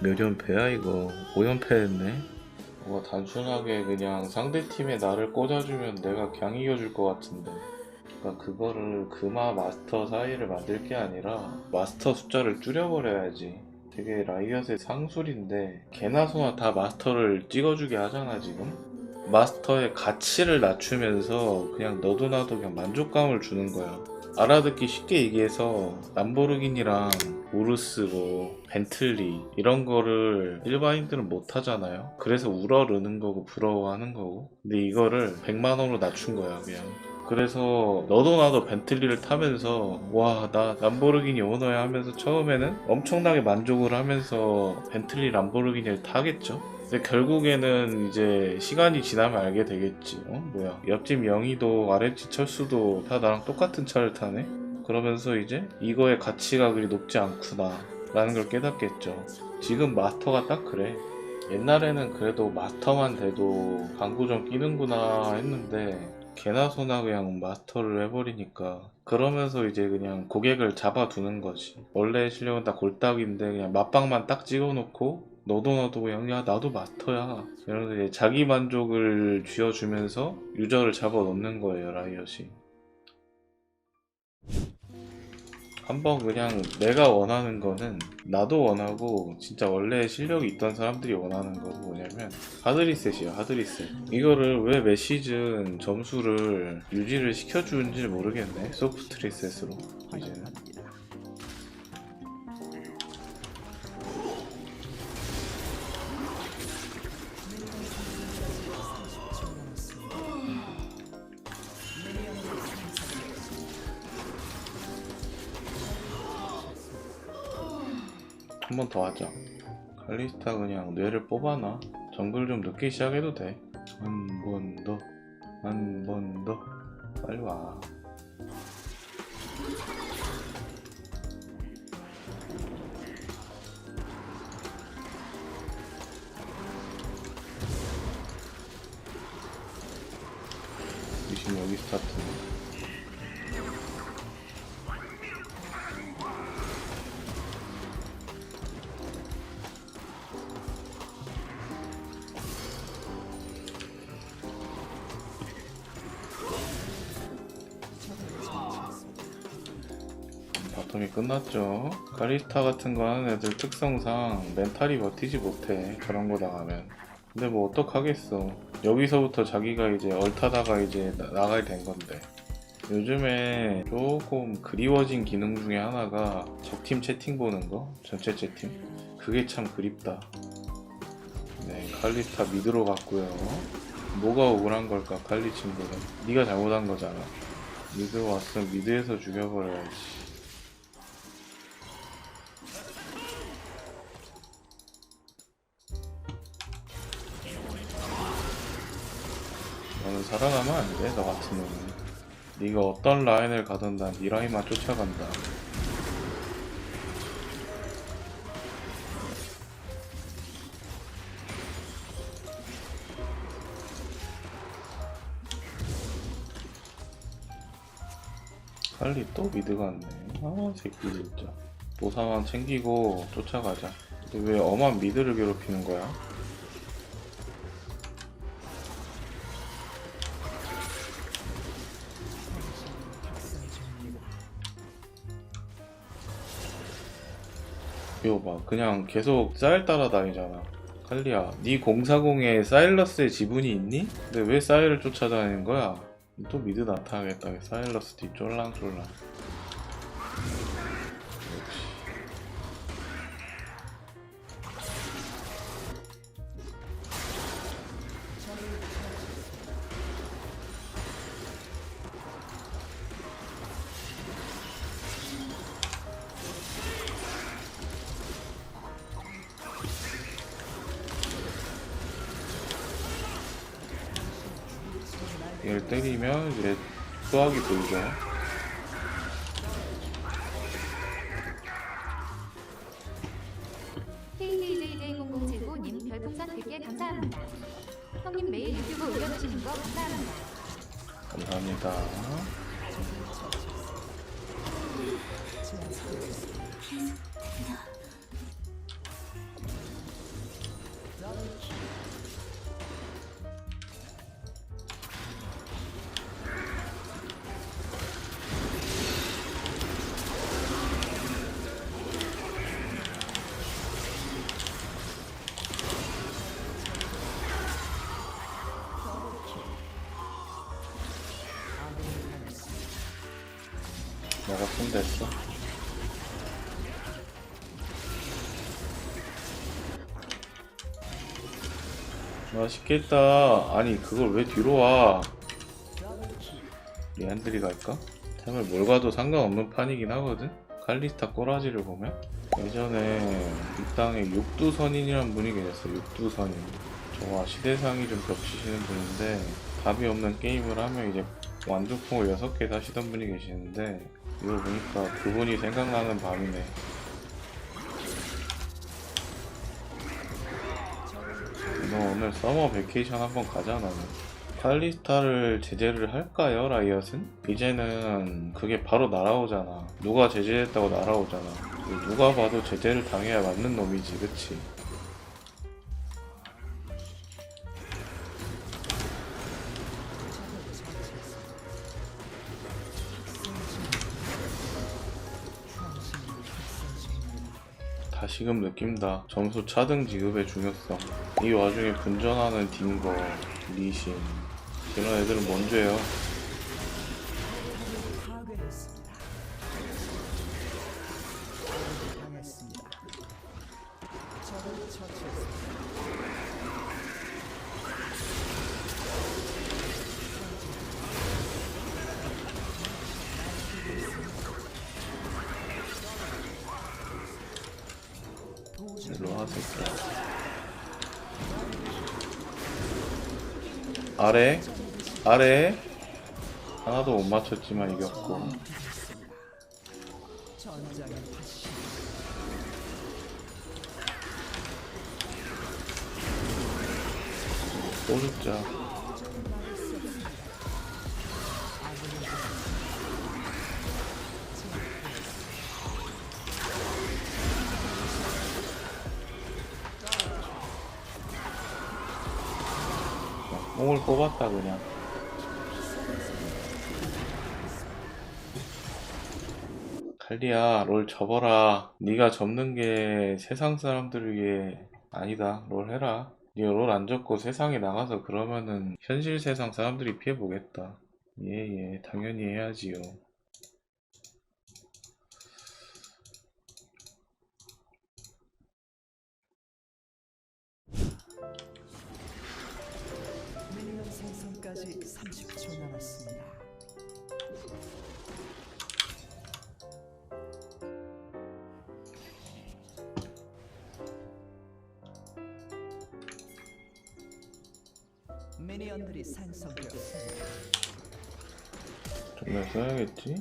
몇 연패야 이거? 5연패 했네. 뭐 단순하게 그냥 상대팀에 나를 꽂아주면 내가 그냥 이겨줄 것 같은데. 그러니까 그거를 금화 마스터 사이를 만들 게 아니라 마스터 숫자를 줄여버려야지. 되게 라이엇의 상술인데 개나 소나 다 마스터를 찍어주게 하잖아 지금? 마스터의 가치를 낮추면서 그냥 너도 나도 그냥 만족감을 주는 거야 알아듣기 쉽게 얘기해서 람보르기니랑 우르스 뭐 벤틀리 이런 거를 일반인들은 못 하잖아요. 그래서 우러르는 거고 부러워하는 거고. 근데 이거를 100만 원으로 낮춘 거야 그냥. 그래서 너도 나도 벤틀리를 타면서 와 나 람보르기니 오너야 하면서 처음에는 엄청나게 만족을 하면서 벤틀리 람보르기니를 타겠죠 근데 결국에는 이제 시간이 지나면 알게 되겠지. 어? 뭐야. 옆집 영희도 아랫집 철수도 다 나랑 똑같은 차를 타네? 그러면서 이제 이거의 가치가 그리 높지 않구나. 라는 걸 깨닫겠죠. 지금 마스터가 딱 그래. 옛날에는 그래도 마스터만 돼도 광고점 끼는구나 했는데 개나 소나 그냥 마스터를 해버리니까 그러면서 이제 그냥 고객을 잡아두는 거지. 원래 실력은 다 골딱인데 그냥 맛방만 딱 찍어놓고 너도 나도 그냥 야 나도 이러면서 이제 자기 만족을 쥐어주면서 유저를 잡아놓는 거예요 라이엇이. 한번 그냥 내가 원하는 거는 나도 원하고 진짜 원래 실력이 있던 사람들이 원하는 거는 뭐냐면 하드리셋이에요 하드리셋. 이거를 왜 매 시즌 점수를 유지를 시켜주는지 모르겠네 소프트 리셋으로. 이제는 번 더 하자. 칼리스타 그냥 뇌를 뽑아놔. 정글 좀 늦게 시작해도 돼 한 번 더. 한 번 더. 빨리 와. 미신 여기 스타트 끝났죠. 카리스타 같은 거 하는 애들 특성상 멘탈이 버티지 못해. 그런 거 나가면. 근데 뭐 어떡하겠어. 여기서부터 자기가 이제 얼타다가 이제 나, 나가야 된 건데. 요즘에 조금 그리워진 기능 중에 하나가 적팀 채팅 보는 거. 전체 채팅. 그게 참 그립다. 네, 칼리스타 미드로 갔고요. 뭐가 억울한 걸까, 칼리 친구는. 네가 잘못한 거잖아. 미드 왔으면 미드에서 죽여버려야지. 너는 살아나면 안 돼, 너 같은 놈은. 네가 어떤 라인을 가든 난 네 라인만 쫓아간다. 칼리 또 미드 갔네. 아, 새끼 진짜. 노사만 챙기고 쫓아가자. 근데 왜 엄한 미드를 괴롭히는 거야? 이거 봐 그냥 계속 쌀 따라다니잖아 칼리야 네 040에 사일러스의 지분이 있니? 근데 왜 사일을 쫓아다니는 거야? 또 미드 나타나겠다 사일러스 뒤 쫄랑쫄랑 이걸 때리면 이제 수학이 돌죠 손댔어. 맛있겠다. 아니 그걸 왜 뒤로 와? 리안드리 갈까? 템을 뭘 가도 상관없는 판이긴 하거든? 칼리스타 꼬라지를 보면? 예전에 이 땅에 육두선인이란 분이 계셨어 육두선인 저와 시대상이 좀 겹치시는 분인데 답이 없는 게임을 하면 이제 완두콩을 6개 사시던 분이 계시는데 이걸 보니까 그분이 생각나는 밤이네 너 오늘 서머 베케이션 한번 나는 칼리스타를 제재를 할까요 라이엇은? 이제는 그게 바로 날아오잖아 누가 제재했다고 날아오잖아 누가 봐도 제재를 당해야 맞는 놈이지 그치? 다시금 느낀다. 점수 차등 지급의 중요성. 이 와중에 분전하는 딩거, 리신. 이런 애들은 뭔 죄야? 아래, 아래. 하나도 못 맞췄지만 이겼고. 또 죽자. 뽕을 뽑았다 그냥. 칼리야 롤 접어라. 네가 접는 게 세상 사람들을 위해 아니다. 롤 해라. 네가 롤 안 접고 세상에 나가서 그러면은 현실 세상 사람들이 피해 보겠다. 예예 당연히 해야지요. 정말 써야겠지?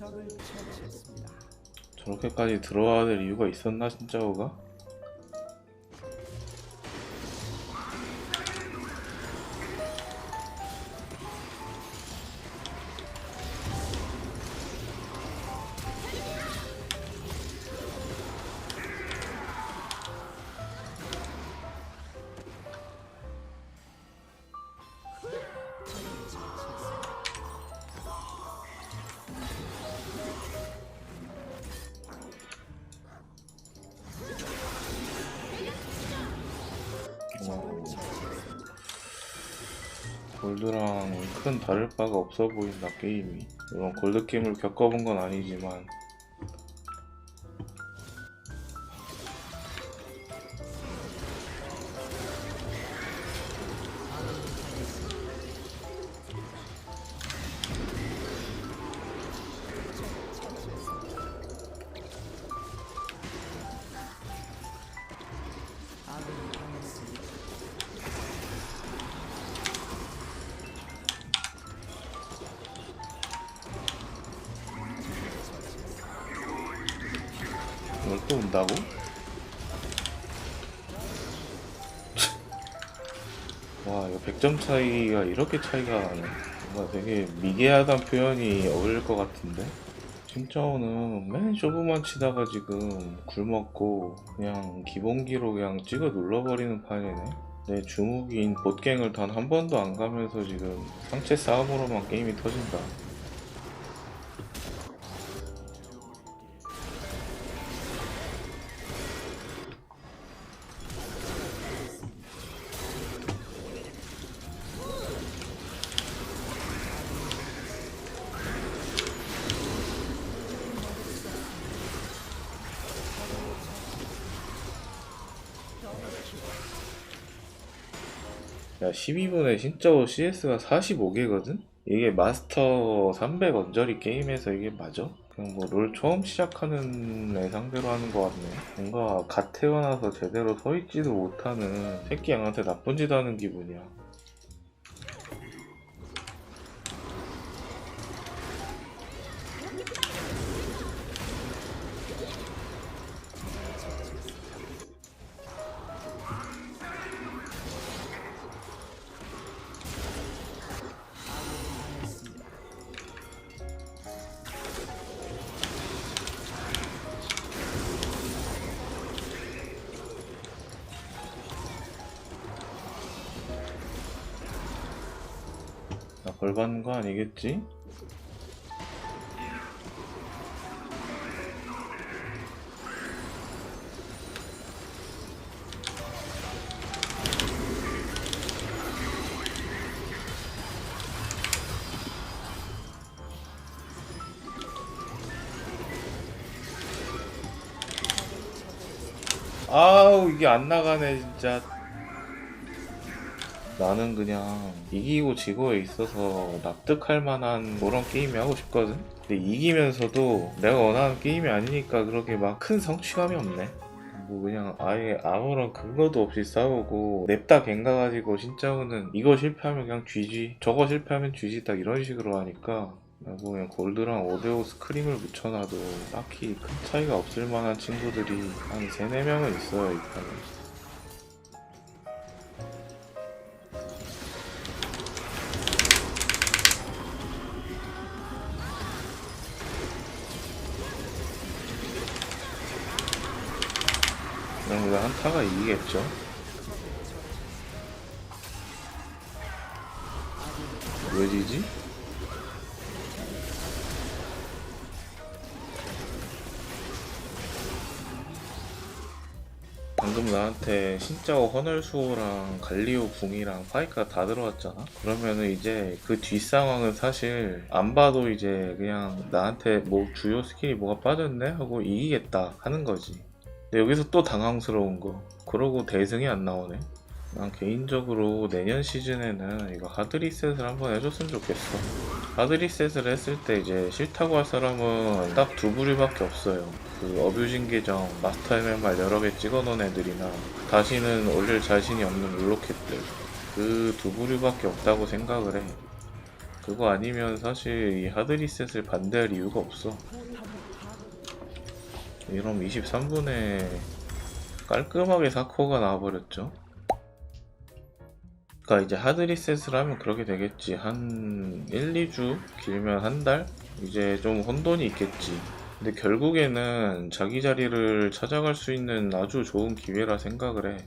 적을 처치했습니다. 저렇게까지 들어와야 될 이유가 있었나 진짜 그가? 골드랑 큰 다를 바가 없어 보인다 게임이. 물론 골드 게임을 겪어본 건 아니지만 이걸 또 온다고? 와 이거 100점 차이가 이렇게 차이가 나네. 뭔가 되게 미개하단 표현이 어울릴 것 같은데? 진짜오는 맨 쇼부만 치다가 지금 굶었고 그냥 기본기로 그냥 찍어 눌러버리는 판이네. 내 주무기인 보갱을 단 한 번도 안 가면서 지금 상체 싸움으로만 게임이 터진다 야 12분에 진짜 CS가 45개거든? 이게 마스터 300 언저리 게임에서 이게 맞아? 그냥 뭐 롤 처음 시작하는 애 상대로 하는 것 같네 뭔가 갓 태어나서 제대로 서있지도 못하는 새끼 양한테 나쁜 짓 하는 기분이야 벌 받는 거 아니겠지? 아우 이게 안 나가네 진짜 나는 그냥 이기고 지고에 있어서 납득할 만한 그런 게임이 하고 싶거든. 근데 이기면서도 내가 원하는 게임이 아니니까 그렇게 막 큰 성취감이 없네. 뭐 그냥 아예 아무런 근거도 없이 싸우고 냅다 갱가 가지고 진짜로는 이거 실패하면 그냥 쥐지 저거 실패하면 쥐지 딱 이런 식으로 하니까 뭐 그냥 골드랑 오데오 스크림을 붙여놔도 딱히 큰 차이가 없을 만한 친구들이 한 3, 4명은 있어요 이 판에 우리 한타가 이기겠죠? 왜 지지? 방금 나한테 신짜오 허널수호랑 갈리오 궁이랑 파이크가 다 들어왔잖아? 그러면은 이제 그 뒷상황은 사실 안 봐도 이제 그냥 나한테 뭐 주요 스킬이 뭐가 빠졌네? 하고 이기겠다 하는 거지. 근데 여기서 또 당황스러운 거. 그러고 대승이 안 나오네. 난 개인적으로 내년 시즌에는 이거 하드리셋을 한번 해줬으면 좋겠어. 하드리셋을 했을 때 이제 싫다고 할 사람은 딱 두 부류밖에 없어요. 그 어뷰징 계정, 마스터 MMR 여러 개 찍어놓은 애들이나 다시는 올릴 자신이 없는 룰로켓들. 그 두 부류밖에 없다고 생각을 해. 그거 아니면 사실 이 하드리셋을 반대할 이유가 없어. 이럼 23분에 깔끔하게 사코가 나와버렸죠. 그러니까 이제 하드 리셋을 하면 그렇게 되겠지. 한 1, 2주 길면 한 달? 이제 좀 혼돈이 있겠지. 근데 결국에는 자기 자리를 찾아갈 수 있는 아주 좋은 기회라 생각을 해.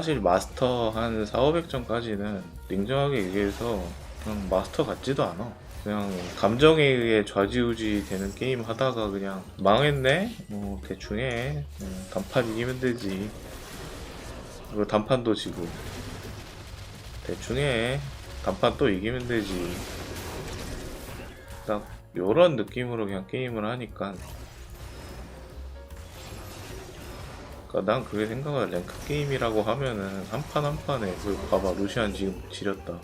사실 마스터 한 4, 500점까지는 냉정하게 얘기해서 그냥 마스터 같지도 않아. 그냥 감정에 의해 좌지우지 되는 게임 하다가 그냥 망했네? 뭐 대충 해. 음, 단판 이기면 되지. 그리고 단판도 지고. 대충 해. 단판 또 이기면 되지. 딱 요런 느낌으로 그냥 게임을 하니까 그러니까 난 그게 생각을 랭크 게임이라고 하면은 한 판 한 판에 그 봐봐 루시안 지금 지렸다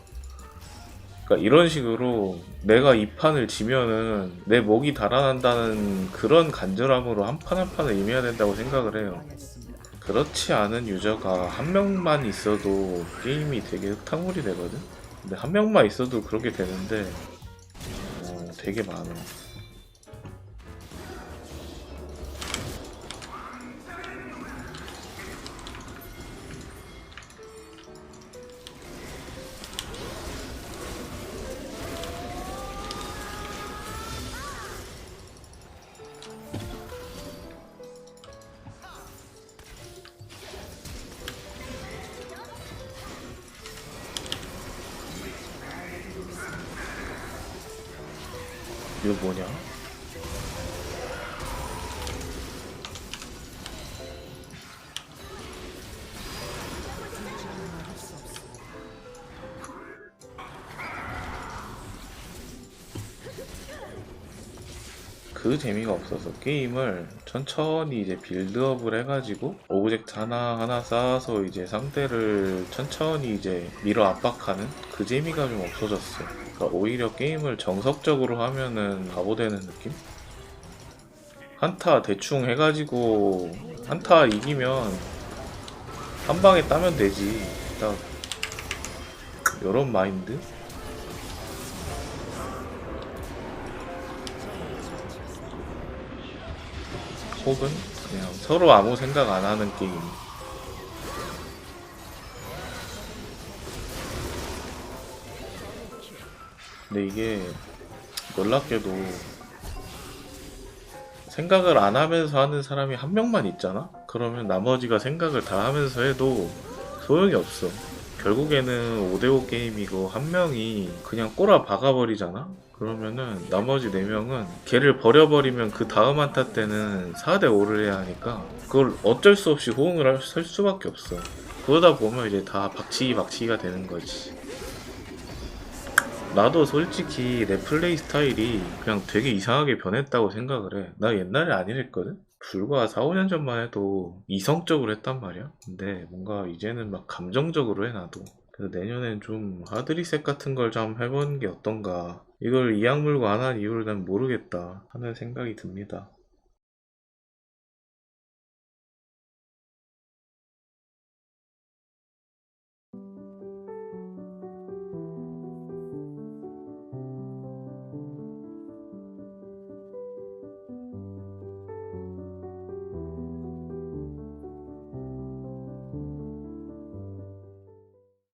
그러니까 이런 식으로 내가 이 판을 지면은 내 목이 달아난다는 그런 간절함으로 한 판 한 판을 임해야 된다고 생각을 해요. 그렇지 않은 유저가 한 명만 있어도 게임이 되게 흙탕물이 되거든? 근데 한 명만 있어도 그렇게 되는데, 어, 되게 많아. 이거 뭐냐? 그 재미가 없어서 게임을 천천히 이제 빌드업을 해가지고 오브젝트 하나 하나 쌓아서 이제 상대를 천천히 이제 밀어 압박하는 그 재미가 좀 없어졌어. 그러니까 오히려 게임을 정석적으로 하면은 바보 되는 느낌? 한타 대충 해가지고 한타 이기면 한 방에 따면 되지. 딱 이런 마인드? 혹은 그냥 서로 아무 생각 안 하는 게임. 근데 이게 놀랍게도 생각을 안 하면서 하는 사람이 한 명만 있잖아? 그러면 나머지가 생각을 다 하면서 해도 소용이 없어. 결국에는 5대5 게임이고 한 명이 그냥 꼬라 박아버리잖아? 그러면은 나머지 4명은 걔를 버려버리면 그 다음 한타 때는 4대5를 해야 하니까 그걸 어쩔 수 없이 호응을 할, 할 수밖에 없어. 그러다 보면 이제 다 박치기 박치기가 되는 거지. 나도 솔직히 내 플레이 스타일이 그냥 되게 이상하게 변했다고 생각을 해. 나 옛날에 안 이랬거든? 불과 4, 5년 전만 해도 이성적으로 했단 말이야. 근데 뭔가 이제는 막 감정적으로 해, 나도. 그래서 내년엔 좀 하드리셋 같은 걸 좀 해보는 게 어떤가. 이걸 이악 물고 안한 이유를 난 모르겠다 하는 생각이 듭니다.